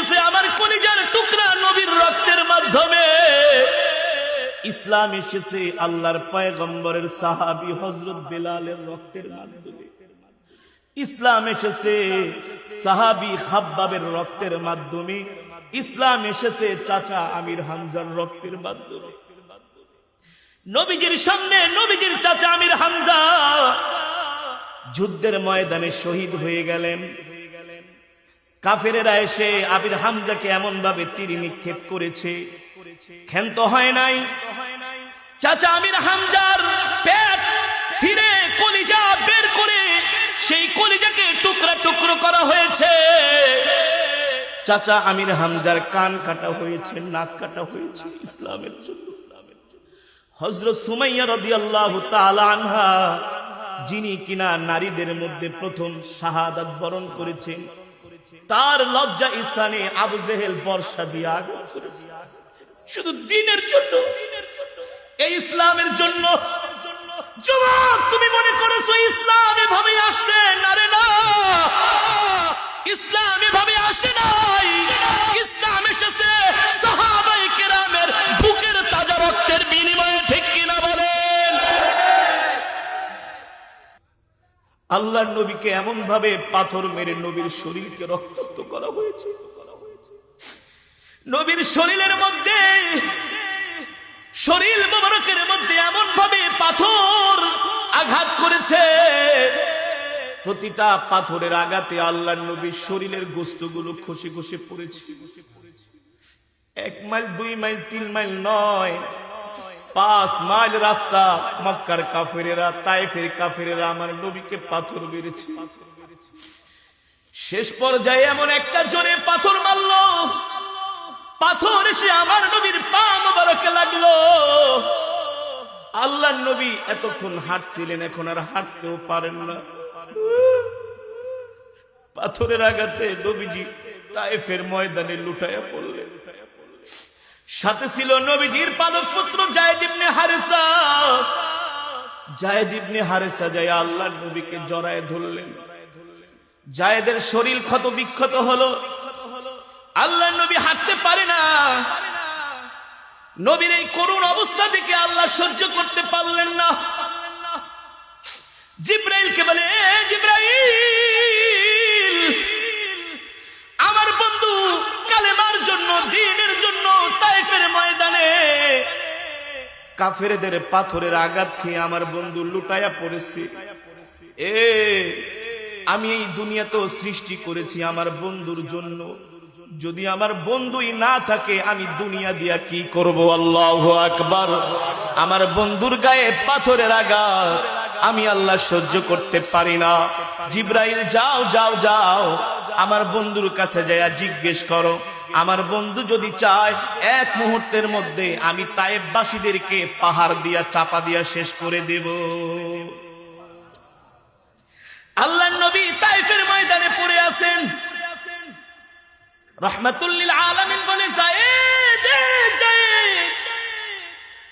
এসেছে আমার কলিজার টুকরা নবীর রক্তের মাধ্যমে। ইসলাম এসেছে আল্লাহর পয়গম্বরের সাহাবী হজরত বেলালের রক্তের মাধ্যমে। ইসলাম এসেছে সাহাবী খাব্বাবের রক্তের মাধ্যমে। ইসলাম এসেছে চাচা আমির হামজার রক্তের মাধ্যমে। নবীজির সামনে নবীজির চাচা আমির হামজা যুদ্ধের ময়দানে শহীদ হয়ে গেলেন। কাফেরেরা এসে আবির হামজাকে এমন ভাবে তীর নিক্ষেপ করেছে। ক্ষান্ত হয় নাই। চাচা আমির হামজার পেট ফিরে কলিজা বের করে সেই কলিজাকে টুকরা টুকরো করা হয়েছে। চাচা আমির হামজার কান কাটা হয়েছে, নাক কাটা হয়েছে ইসলামের জন্য। হজরত সুমাইয়া রাদিয়াল্লাহু তাআলা আনহা, যিনি কিনা নারীদের মধ্যে প্রথম শাহাদাত বরণ করেছেন তার লজ্জা স্থানে আবু জেহেল বর্ষা দিয়ে আগুন শুধু দিনের জন্য, এই ইসলামের জন্য। যুবক তুমি মনে করেছ, ইসলাম এভাবে আসছে? না রে না। ইসলাম এভাবে আসে নাই। আল্লাহর নবীকে এমন ভাবে পাথর মেরে নবীর শরীরকে রক্তাক্ত করা হয়েছে। নবীর শরীরের মধ্যে, শরীর মোবারকের মধ্যে এমন ভাবে পাথর আঘাত করেছে। প্রতিটা পাথরের আঘাতে আল্লাহর নবীর শরীরের গোস্তগুলো খসে খসে পড়েছে। এক মাইল, দুই মাইল, তিন মাইল নয় পাঁচ মাইল রাস্তা, মক্কার কাফেরেরা, তাইফের কাফেরেরা আমার নবীকে পাথর মেরেছে। শেষ পর্যায়ে এমন একটা জোরে পাথর মারলো। পাথর এসে আমার নবীর পা মোবারকে লাগল। আল্লাহ নবী এতক্ষণ হাঁটছিলেন, এখন আর হাঁটতেও পারেন না। পাথরের আঘাতে নবীজি তাইফের ময়দানে লুটায়া পড়লেন। সাথে ছিল নবীজির পালক পুত্র জায়দ ইবনে হারেসা। জায়দ ইবনে হারেসা যায় আল্লাহর নবীকে জড়ায় ধরলেন। জায়েদের শরীর ক্ষত বিক্ষত হলো। আল্লাহ নবী হাঁটতে পারে না। নবীর এই করুণ অবস্থা দেখে আল্লাহ সহ্য করতে পারলেন না। জিব্রাইলকে বলে কাফেরদের পাথরের আঘাত খেয়ে আমার বন্ধু লুটায়া পড়েছে। এ, আমি এই দুনিয়া তো সৃষ্টি করেছি আমার বন্ধুর জন্য। যদি আমার বন্ধুই না থাকে, আমি দুনিয়া দিয়া কি করব? আল্লাহ আকবার। আমার বন্ধুর গায়ে পাথরের আঘাত আমি আল্লাহ সহ্য করতে পারি না। জিব্রাইল, যাও যাও যাও। আমার বন্ধুর কাছে যাইয়া জিজ্ঞেস করো আমার বন্ধু যদি চায়, এক মুহূর্তের মধ্যে আমি তায়েববাসীদেরকে পাহাড় দিয়া, চাপা দিয়া শেষ করে দেব। আল্লাহ নবী তাইফের ময়দানে পড়ে আছেন। রহমাতুল্লিল আলামিন বলে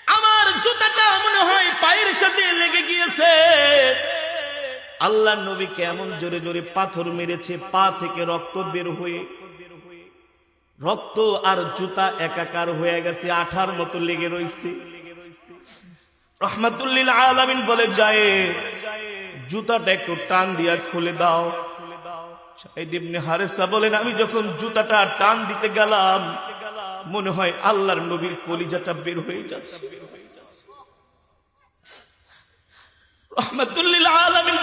আমার জুতাটা মনে হয় পায়ের সাথে লেগে গিয়েছে। আল্লাহ নবীকে এমন জোরে জোরে পাথর মেরেছে, পা থেকে রক্ত বের হয়ে রক্ত আর জুতা একাকার হয়ে গেছে, আঠার মতো লেগে রয়েছে রহমাতুল্লিল আলামিন বলে, যায়, জুতাটা একটু টান দিয়া খুলে দাও। আমি যখন জুতাটা টান দিতে গেলাম, মনে হয় আল্লাহর নবীর কলিজাটা বের হয়ে যাচ্ছে।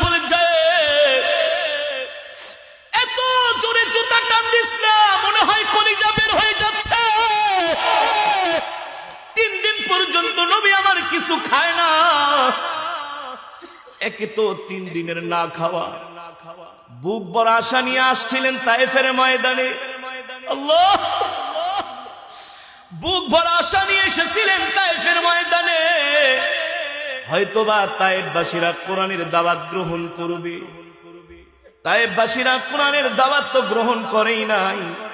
বলে, যায়, এত জোরে জুতা টান দিস না। হয়, কলিজা বের হয়ে যাচ্ছে। তিন দিন পর্যন্ত নবী আমার কিছু খায় না। একে তো তিন দিনের না খাওয়া। বুক বড় আশা নিয়ে আসছিলেন তাইফের ময়দানে। আল্লাহ! বুক ভরা আশা নিয়ে এসেছিলেন তাইফের ময়দানে। হয়তোবা তাইফবাসীরা কোরআনের দাওয়াত গ্রহণ করবে। তাইফবাসীরা কোরআনের দাওয়াত তো গ্রহণ করেই নাই।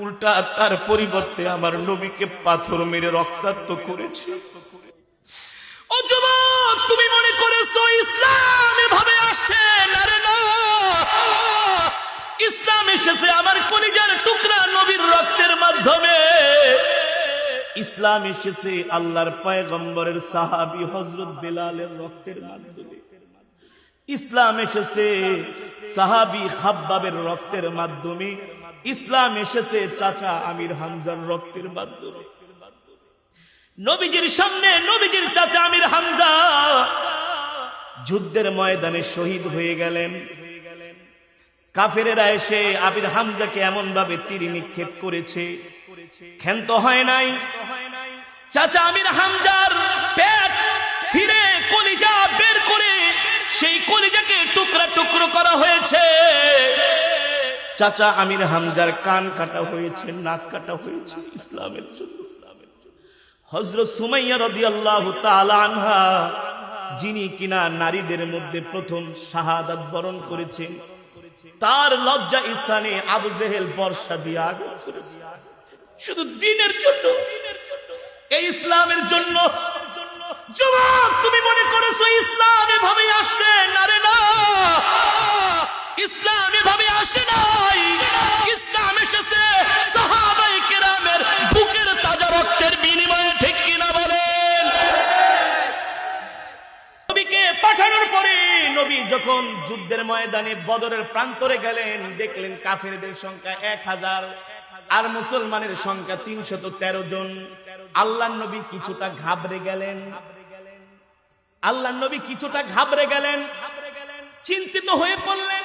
উল্টা তার পরিবর্তে আমার নবীকে পাথর মেরে রক্তাক্ত করেছে। তুমি মনে করেছ ইসলাম এভাবে আসছে? ইসলাম এসেছে আমার কলিজার টুকরা নবীর ইসলাম এসেছে আল্লাহর পয়গম্বরের সাহাবি হজরত বেলালের রক্তের মাধ্যমে। ইসলাম এসেছে সাহাবি খাব্বাবের রক্তের মাধ্যমে। ইসলাম এসেছে চাচা আমির হামজার রক্তের মাধ্যমে। নবীজির সামনে, নবীজির চাচা আমির হামজা যুদ্ধের ময়দানে শহীদ হয়ে গেলেন। কাফেরেরা এসে আবির হামজাকে এমন ভাবে তীর নিক্ষেপ করেছে। ক্ষান্ত হয় নাই। চাচা আমির হামজার পেট ফিরে কলিজা বের করে সেই কলিজাকে টুকরা টুকরো করা হয়েছে। চাচা আমির হামজার কান কাটা হয়েছে, নাক কাটা হয়েছে, ইসলামের জন্য হজরত সুমাইয়া রাদিয়াল্লাহু তাআলা আনহা, যিনি কিনা নারীদের মধ্যে প্রথম শাহাদাত বরণ করেছেন, তার লজ্জা স্থানে আবু জেহেল বর্ষা দিয়ে আঘাত করেছে। শুধু দিনের জন্য, এই ইসলামের জন্য। যুবক তুমি মনে করেছ, ইসলাম এভাবে আসছে? না রে না। ইসলাম যখন যুদ্ধের ময়দানে বদরের প্রান্তরে গেলেন, দেখলেন কাফেরদের সংখ্যা এক হাজার, আর মুসলমানের সংখ্যা তিনশত তেরো জন। আল্লাহ নবী কিছুটা ঘাবড়ে গেলেন। আল্লাহ নবী কিছুটা ঘাবড়ে গেলেন। চিন্তিত হয়ে পড়লেন।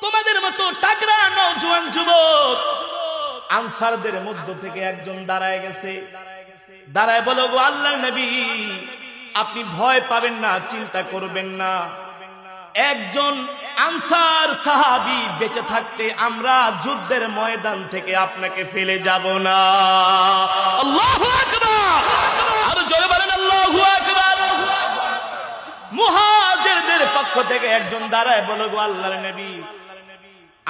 তোমাদের মতো টাকরা নৌজওয়ান যুবক। আনসারদের মধ্য থেকে একজন দাঁড়ায় গেছে। দাঁড়ায় বলো গো আল্লাহ নবী, আপনি ভয় পাবেন না, চিন্তা করবেন না। একজন আনসার সাহাবি বেঁচে থাকতে আমরা যুদ্ধের ময়দান থেকে আপনাকে ফেলে যাব না। আল্লাহু আকবার! আরও জোরে বলেন, আল্লাহু আকবার! মুহাজিরদের পক্ষ থেকে একজন দাঁড়ায় বলো গো আল্লাহর নবী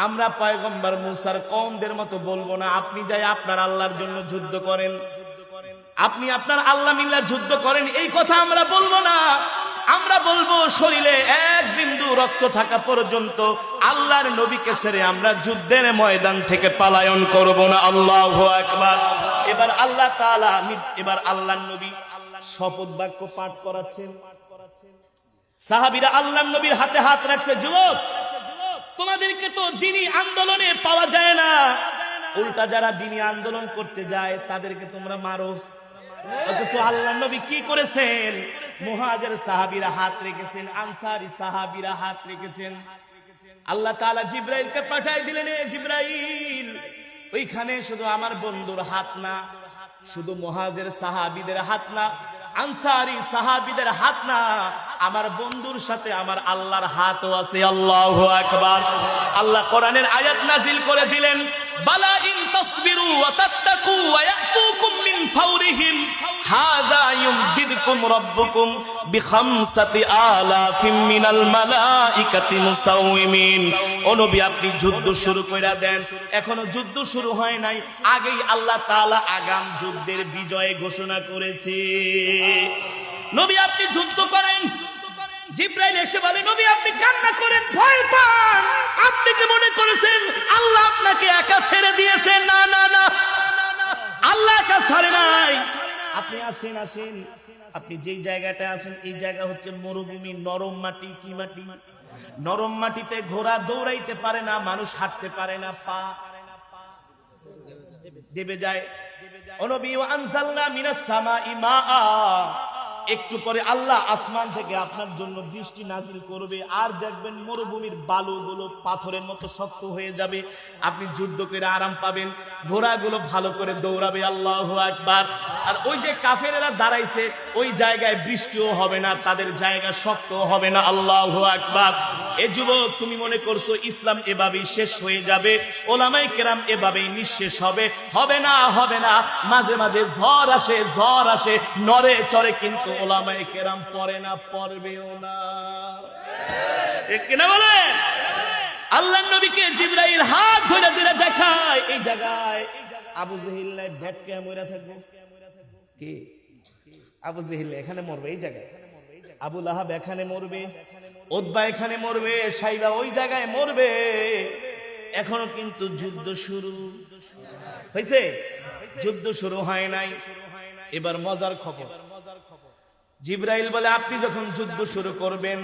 আমরা পয়গম্বর মুসার কওমদের মতো বলব না, আপনি যাই আপনার আল্লাহর জন্য যুদ্ধ করেন। আপনি আপনার আল্লাহ মিল্লা যুদ্ধ করেন, এই কথা আমরা বলব না। আমরা বলব, শরীরে এক বিন্দু রক্ত থাকা পর্যন্ত আল্লাহর নবীকে ছেড়ে আমরা যুদ্ধের ময়দান থেকে পালায়ন করব না। আল্লাহ একবার এবার আল্লাহ তাআলা এবার আল্লাহর নবী শপথ বাক্য পাঠ করাচ্ছেন। সাহাবিরা আল্লাহ নবীর হাতে হাত রাখছে, যুবক! তোমাদেরকে তো দিনী আন্দোলনে পাওয়া যায় না। উল্টা যারা দিনী আন্দোলন করতে যায়, তাদেরকে তোমরা মারো। আল্লাহ নবী কি করেছেন? মুহাজের সাহাবিরা হাত রেখেছেন, আনসারি সাহাবিরা হাত রেখেছেন। আল্লাহ জিব্রাইলকে পাঠাই দিলেন জিব্রাইল, ওইখানে শুধু আমার বন্ধুর হাত না, শুধু মহাজের সাহাবিদের হাত না, আনসারি সাহাবিদের হাত না আমার বন্ধুর সাথে আমার আল্লাহর হাতও আছে, আল্লাহ আকবার। আল্লাহ কোরআনের আয়াত নাজিল করে দিলেন, বালা ইন তাসবিরু ওয়া তাত্তাকু ওয়া ইয়াতুকুম মিন ফাওরিহিম ইউমদিদকুম রাব্বুকুম বিখামসাতি আলাফিম মিনাল মালাইকাতি মুসাউমিন ও নবী, আপনি যুদ্ধ শুরু কইরা দেন। এখনও যুদ্ধ শুরু হয় নাই, আগেই আল্লাহ তাআলা আগাম যুদ্ধের বিজয় ঘোষণা করেছে। নবী, আপনি যুদ্ধ করেন জিব্রাইল এসে বলে, নবী, আপনি কান্না করেন, ভয় পান। আপনি কি মনে করেছেন, আল্লাহ আপনাকে একা ছেড়ে দিয়েছেন না না না। আল্লাহ একা ছাড়ে নাই। আপনি আসেন আসেন। আপনি যেই জায়গাটা আছেন, এই জায়গা হচ্ছে মরুভূমি, নরম মাটি, কি মাটি? নরম মাটিতে ঘোড়া দৌড়াইতে পারে না, মানুষ হাঁটতে পারে না, পা দেবে যায়। অনবী আনসাল্লাহ মিনাস সামা ইমা একটু পরে আল্লাহ আসমান থেকে আপনার জন্য বৃষ্টি নাজিল করবে, আর দেখবেন মরুভূমির বালুগুলো পাথরের মতো শক্ত হয়ে যাবে। আপনি যুদ্ধ করে আরাম পাবেন, ঘোড়াগুলো ভালো করে দৌড়াবে, আল্লাহ একবার আর ওই যে কাফেরেরা দাঁড়াইছে, ওই জায়গায় বৃষ্টিও হবে না, তাদের জায়গা শক্ত হবে না, আল্লাহ একবার এ যুবক, তুমি মনে করছ ইসলাম এভাবেই শেষ হয়ে যাবে, ওলামাই কেরাম এভাবেই নিঃশেষ হবে। হবে না হবে না, মাঝে মাঝে ঝড় আসে ঝড় আসে নরে চড়ে কিন্তু ওলামাই কেরাম পরে না, পড়বেও না। কিনা বলেন? আল্লাহ নবীকে জিব্রাইল হাত ধরে ধরে দেখায়, এই জায়গায় আবু জহিল নাই মরে থাকব। কি? আবু জহিল এখানে মরবে, এই জায়গায়। আবু লাহাব এখানে মরবে ওদবা এখানে মরবে, সাইবা ওই জায়গায় মরবে। এখনও কিন্তু যুদ্ধ শুরু। হয়েছে যুদ্ধ শুরু হয় নাই। এবার মজার খবর। জিব্রাইল বলে, আপনি যখন যুদ্ধ শুরু করবেন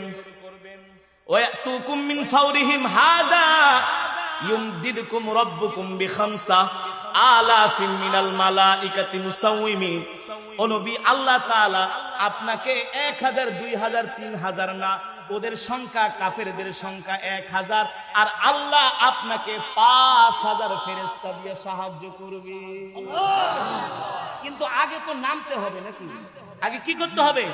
আপনাকে এক হাজার, দুই হাজার, তিন হাজার না, ওদের সংখ্যা, কাফেরদের সংখ্যা এক হাজার, আর আল্লাহ আপনাকে পাঁচ হাজার ফেরেস্তা দিয়ে সাহায্য করবে। কিন্তু আগে তো নামতে হবে নাকি? আগে কি করতে হবে?